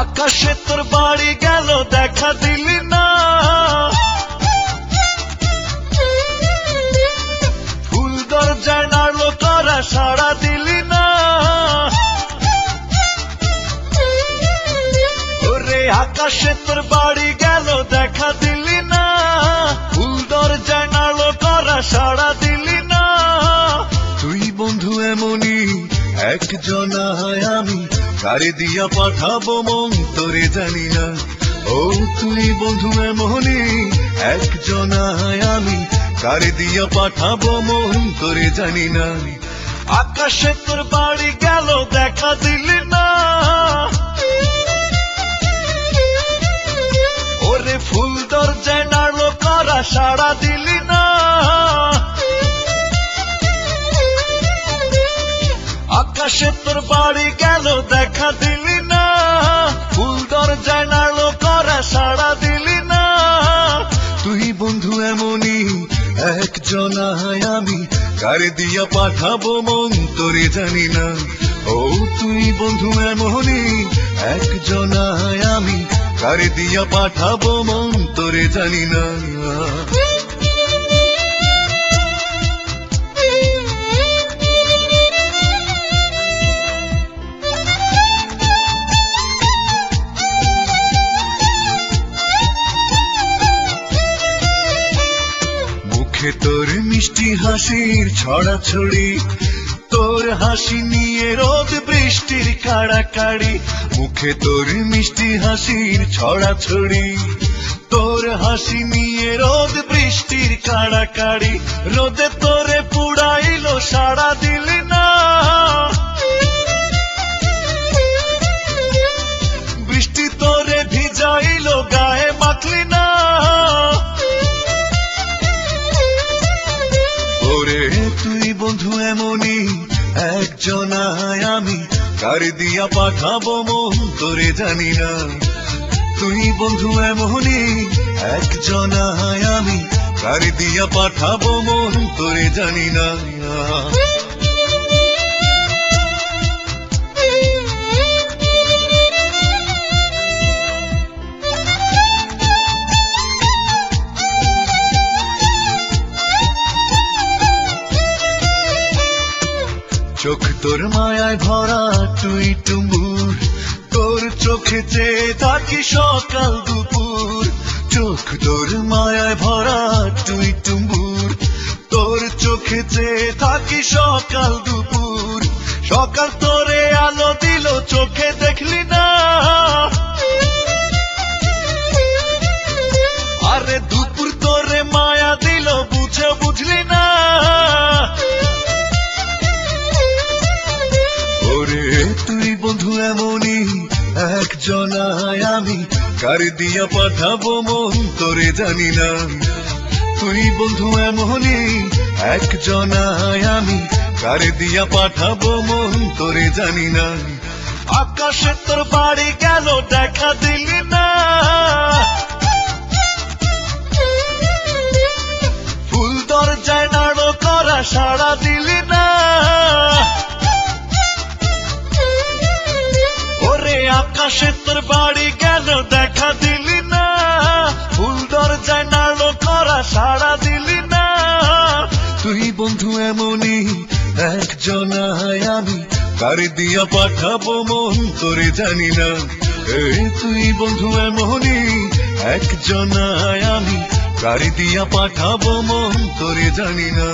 আকাশে তোর বাড়ি গেল, দেখা দিলি না। ফুল দরজায় নাড়লো তারা, সাড়া দিলি না। ওরে আকাশে তোর বাড়ি গেল, দেখা দিলি না। ফুল দরজায় নাড়লো তারা, সাড়া দিলি না। তুই বন্ধু এমনই, একজন আমি কারে দিয়া পাঠাবো মন, তোরে জানি না। ও তুই বন্ধু মনে একজনায় আমি। কারে দিয়া পাঠাবো মন, তোরে জানি না। আকাশে তোর বাড়ি গেল, দেখা দিলি না। বাড়ি গেল, দেখা দিলি না। ফুল দরজায় নাড়লো করা সাড়া দিলি না। তুই বন্ধু এমনই একজনায় আমি কারে দিয়া পাঠাবো মন, তোরে জানি না। ও, তুই বন্ধু এমনই একজনায় আমি কারে দিয়া পাঠাবো মন, তোরে জানি না। মিষ্টি হাসির ছড়া ছড়ি তোর হাসি নিয়ে রোদ বৃষ্টির কাড়া কাড়ি মুখে তোর মিষ্টি হাসির ছড়া ছড়ি তোর হাসি নিয়ে রোদ বৃষ্টির কাড়া কাড়ি রোদে তোরে পুড়াইলো সাড়া কার দিয়া পাঠাবো মন তোরে জানি না। তুই বন্ধু এমনই, একজন আমি। কার দিয়া পাঠাবো মন তোরে জানি না। চোখ তোর মায়ায় ভরা তুই টুমুর। তোর চোখে চেয়ে থাকি সকাল দুপুর। চোখ তোর মায়ায় ভরা তুই টুমুর। তোর চোখে চেয়ে থাকি সকাল দুপুর। সকাল তোরে আলো দিল চোখে একজনায় আমি কার দিয়া পাঠাবো মন তোরে জানি না। তুই বন্ধু এমনই, একজনায় আমি কার দিয়া পাঠাবো মন তোরে জানি না। আকাশে তোর বাড়ি গেল দেখা দিলি না? আকাশে তোর বাড়ি গেল, দেখা দিলি না। ফুল দরজায় নাড়ো করা সাড়া দিলি না। তুই বন্ধু এমনই একজনায় আমি কার দিয়া পাঠাবো মন তোরে জানি না। এই তুই বন্ধু এমনই একজনায় আমি কার দিয়া পাঠাবো মন তোরে জানি না।